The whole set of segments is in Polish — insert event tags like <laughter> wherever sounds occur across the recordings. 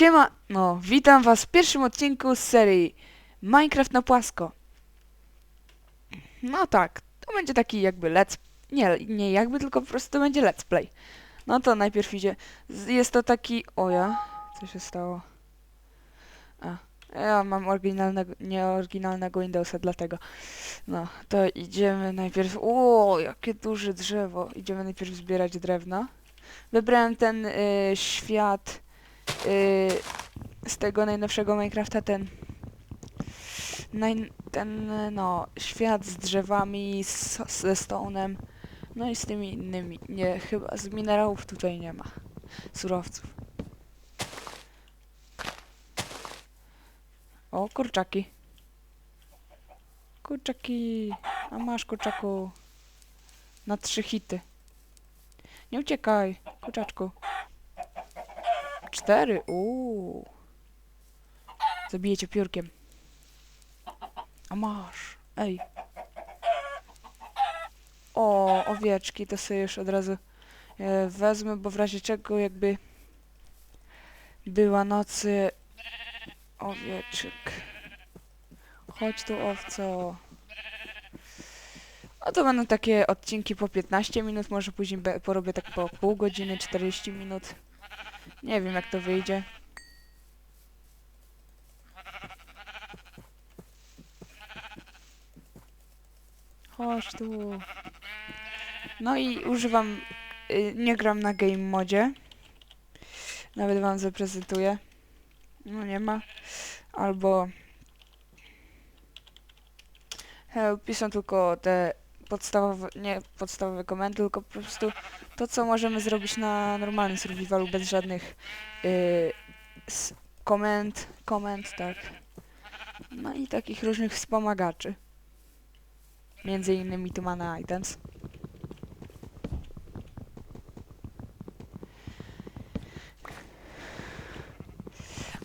Siema, no, witam was w pierwszym odcinku z serii Minecraft na płasko. No tak, to będzie taki jakby let's... Nie, nie jakby, tylko po prostu to będzie let's play. No to najpierw idzie... Jest to taki... O ja... Co się stało? A, ja mam oryginalnego, nieoryginalnego Windowsa, dlatego. No, to idziemy najpierw... O, jakie duże drzewo. Idziemy najpierw zbierać drewno. Wybrałem ten y, świat... y, z tego najnowszego Minecrafta ten naj, ten no świat z drzewami z, ze stone'em no i z tymi innymi. Nie chyba z minerałów tutaj nie ma. Surowców. O kurczaki. Kurczaki. A masz kurczaku na trzy hity. Nie uciekaj kurczaczku Cztery, uuu. Zabiję cię piórkiem. A masz. Ej. O, owieczki, to sobie już od razu e, wezmę, bo w razie czego jakby była nocy owieczek. Chodź tu, owco. No to będą takie odcinki po 15 minut, może później porobię tak po pół godziny, 40 minut. Nie wiem jak to wyjdzie. Chodź tu. No i używam... y, Nie gram na game modzie. Nawet wam zaprezentuję. No nie ma. Albo... Help, piszą tylko te podstawowe, nie podstawowe komendy, tylko po prostu to, co możemy zrobić na normalnym survivalu bez żadnych yy, komend, komend, tak. No i takich różnych wspomagaczy. Między innymi tu mamy items.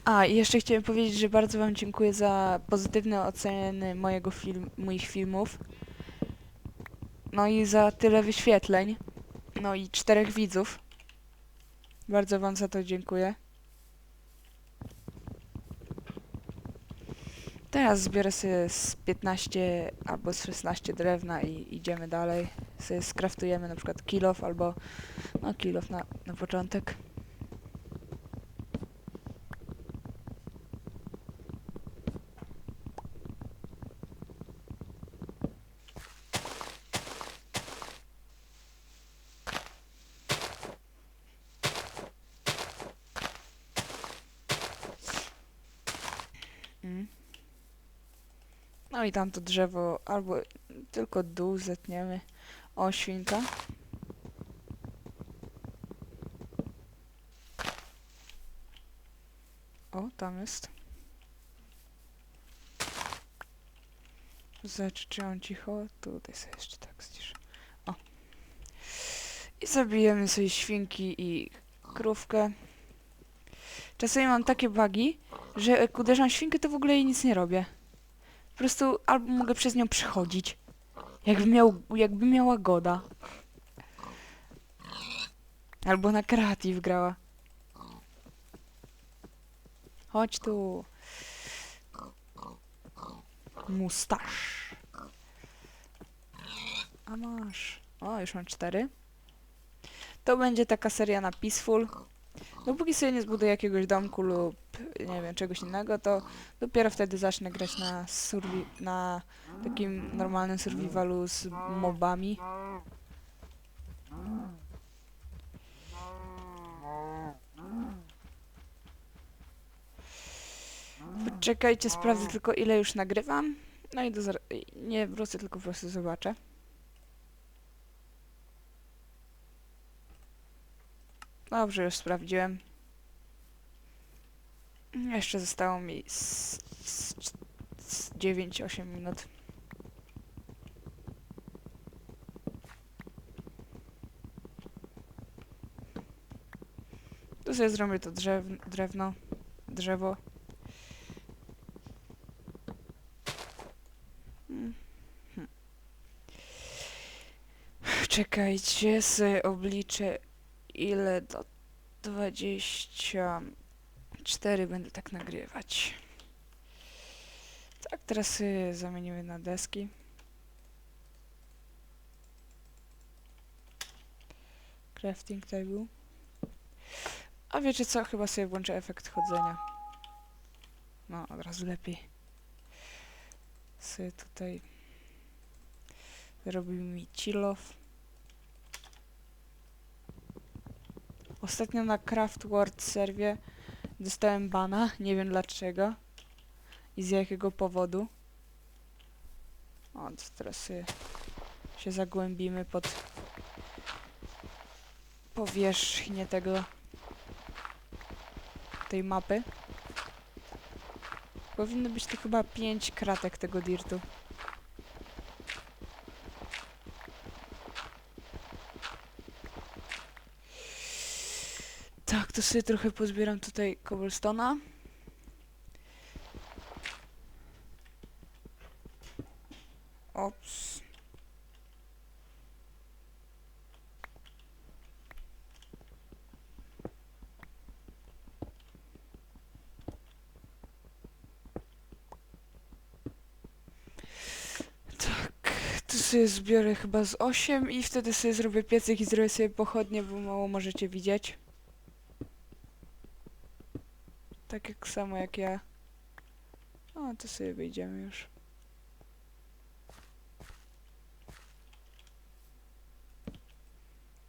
A, i jeszcze chciałem powiedzieć, że bardzo Wam dziękuję za pozytywne oceny mojego film, moich filmów. No i za tyle wyświetleń. No i czterech widzów. Bardzo wam za to dziękuję. Teraz zbiorę sobie z 15 albo z 16 drewna i idziemy dalej. Sobie skraftujemy na przykład kilof albo no kilof na, na początek. No i tamto drzewo, albo tylko dół zetniemy. O, świnka. O, tam jest. Zobacz, czy on cicho? Tutaj sobie jeszcze tak zciszę. O. I zabijemy sobie świnki i krówkę. Czasami mam takie bugi, że jak uderzam świnkę, to w ogóle jej nic nie robię. Po prostu albo mogę przez nią przechodzić. Jakby, miał, jakby miała goda. Albo na kreatyw grała. Chodź tu. Mustasz. A masz. O, już mam cztery. To będzie taka seria na Peaceful. Dopóki sobie nie zbuduję jakiegoś domku lub nie wiem, czegoś innego, to dopiero wtedy zacznę grać na survi na takim normalnym survivalu z mobami. Poczekajcie, sprawdzę tylko ile już nagrywam. No i do nie wrócę, tylko po prostu zobaczę. Dobrze, już sprawdziłem. Jeszcze zostało mi z, z, z 9-8 minut. Tu sobie zrobię to drzew, drewno, drzewo. Mm, hm. Czekajcie, sobie obliczę ile do 20 cztery będę tak nagrywać. Tak, teraz zamienimy na deski. Crafting table. A wiecie co? Chyba sobie włączę efekt chodzenia. No, od razu lepiej. Sobie tutaj zrobił mi chill-off. Ostatnio na Craft World serwie dostałem bana, nie wiem dlaczego i z jakiego powodu. O, teraz się zagłębimy pod powierzchnię tego tej mapy. Powinno być tu chyba 5 kratek tego dirtu. Tak, to sobie trochę pozbieram tutaj cobblestone'a. Ops. Tak, sobie zbiorę chyba z 8 i wtedy sobie zrobię piecyk i zrobię sobie pochodnie, bo mało możecie widzieć. Tak jak samo jak ja. O, to sobie wyjdziemy już.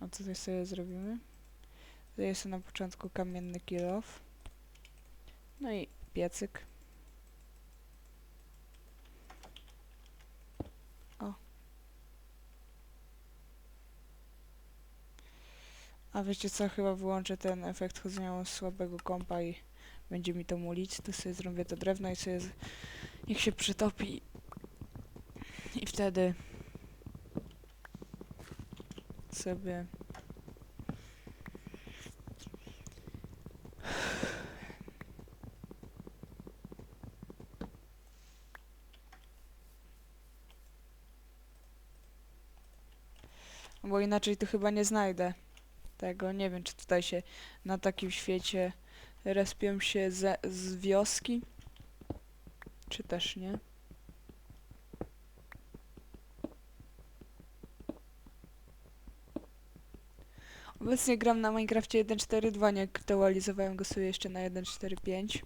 A tutaj sobie zrobimy. Tutaj jest na początku kamienny kilof. No i piecyk. O. A wiecie co? Chyba wyłączę ten efekt chodzenia słabego kompa i będzie mi to mulić. To sobie zrobię to drewno i sobie z... niech się przytopi. I wtedy sobie bo inaczej to chyba nie znajdę tego. Nie wiem, czy tutaj się na takim świecie respią się ze, z wioski, czy też nie. Obecnie gram na Minecrafcie 1.4.2, nie aktualizowałem go sobie jeszcze na 1.4.5.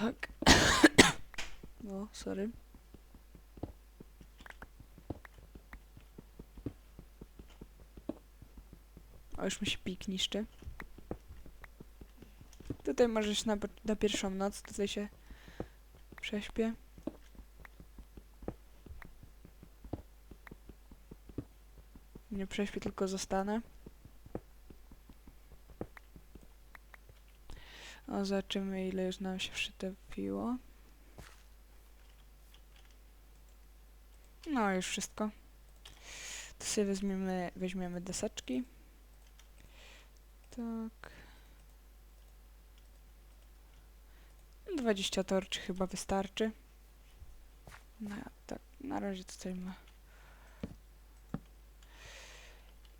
Tak. <coughs> No, sorry. O, już mi się pik niszczy. Tutaj możesz na, na pierwszą noc, tutaj się prześpię. Nie prześpię, tylko zostanę. O, zobaczymy ile już nam się przytopiło. No, już wszystko. To sobie weźmiemy, weźmiemy deseczki. Tak. 20 torczy chyba wystarczy. No, tak, na razie tutaj ma.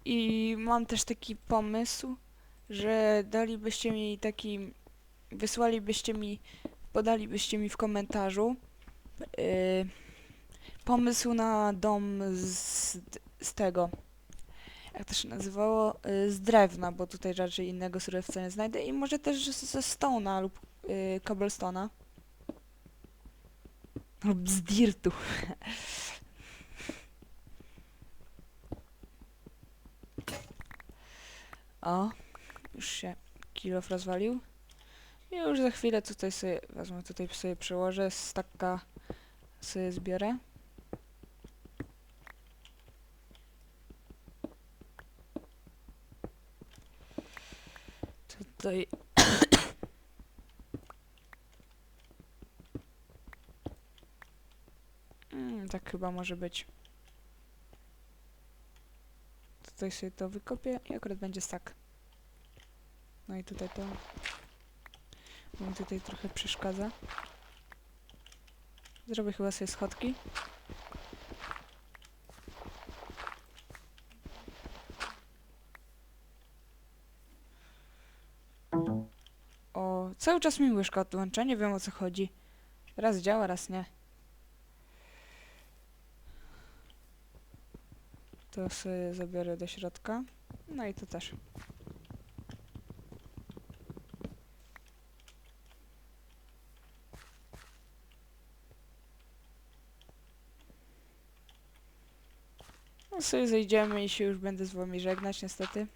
I mam też taki pomysł, że dalibyście mi taki, wysłalibyście mi, podalibyście mi w komentarzu yy, pomysł na dom z, z tego, jak to się nazywało, y, z drewna, bo tutaj raczej innego surowca nie znajdę i może też ze stona lub y, cobblestona. Lub z dirtu. <laughs> O, już się kilof rozwalił. I już za chwilę tutaj sobie, wezmę tutaj sobie przełożę, staka sobie zbiorę. Tutaj... tak chyba może być. Tutaj sobie to wykopię i akurat będzie stak. No i tutaj to... Bo mi tutaj trochę przeszkadza. Zrobię chyba sobie schodki. cały czas mi łyżka odłącza, nie wiem o co chodzi. Raz działa, raz nie. To sobie zabiorę do środka. No i to też. No sobie zejdziemy i się już będę z wami żegnać niestety.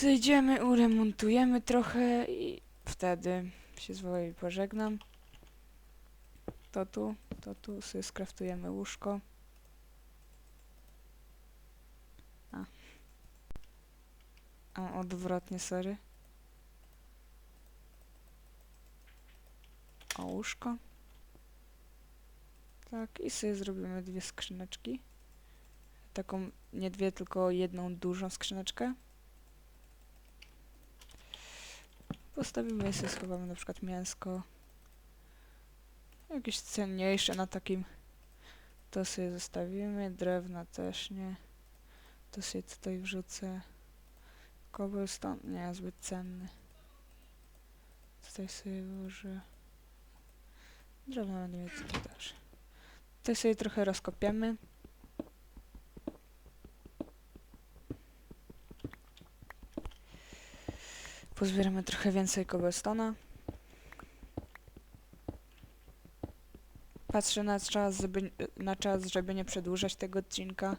Zejdziemy, uremontujemy trochę i wtedy się z wami pożegnam. To tu, to tu sobie skraftujemy łóżko. A. A, odwrotnie, sorry. O, łóżko. Tak, i sobie zrobimy dwie skrzyneczki. Taką, nie dwie, tylko jedną dużą skrzyneczkę. Postawimy sobie, schowamy na przykład mięsko. Jakieś cenniejsze na takim. To sobie zostawimy. Drewna też nie. To sobie tutaj wrzucę. Cobblestone nie, zbyt cenny. Tutaj sobie włożę. Drewno będę mieć tutaj też. Tutaj sobie trochę rozkopiemy. Pozbieramy trochę więcej cobblestone'a. Patrzę na czas, żeby, na czas, żeby nie przedłużać tego odcinka.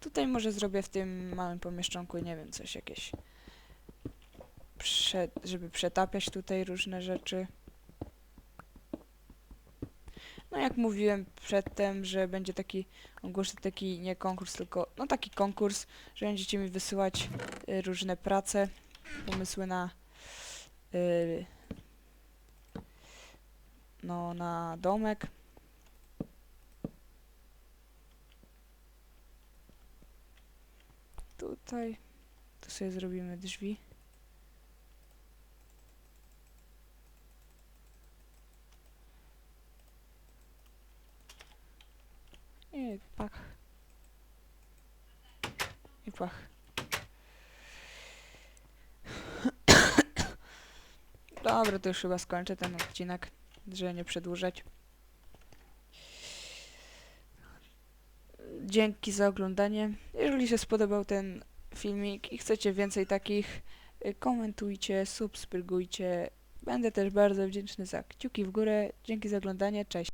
Tutaj może zrobię w tym małym pomieszczonku, nie wiem, coś jakieś. Prze żeby przetapiać tutaj różne rzeczy. No jak mówiłem przedtem, że będzie taki ogłoszę taki nie konkurs, tylko no taki konkurs, że będziecie mi wysyłać y, różne prace, pomysły na y, no na domek. Tutaj tu sobie zrobimy drzwi. I pach. I pach. Dobra, to już chyba skończę ten odcinek, żeby nie przedłużać. Dzięki za oglądanie. Jeżeli się spodobał ten filmik i chcecie więcej takich, y, komentujcie, subskrybujcie. Będę też bardzo wdzięczny za kciuki w górę. Dzięki za oglądanie. Cześć.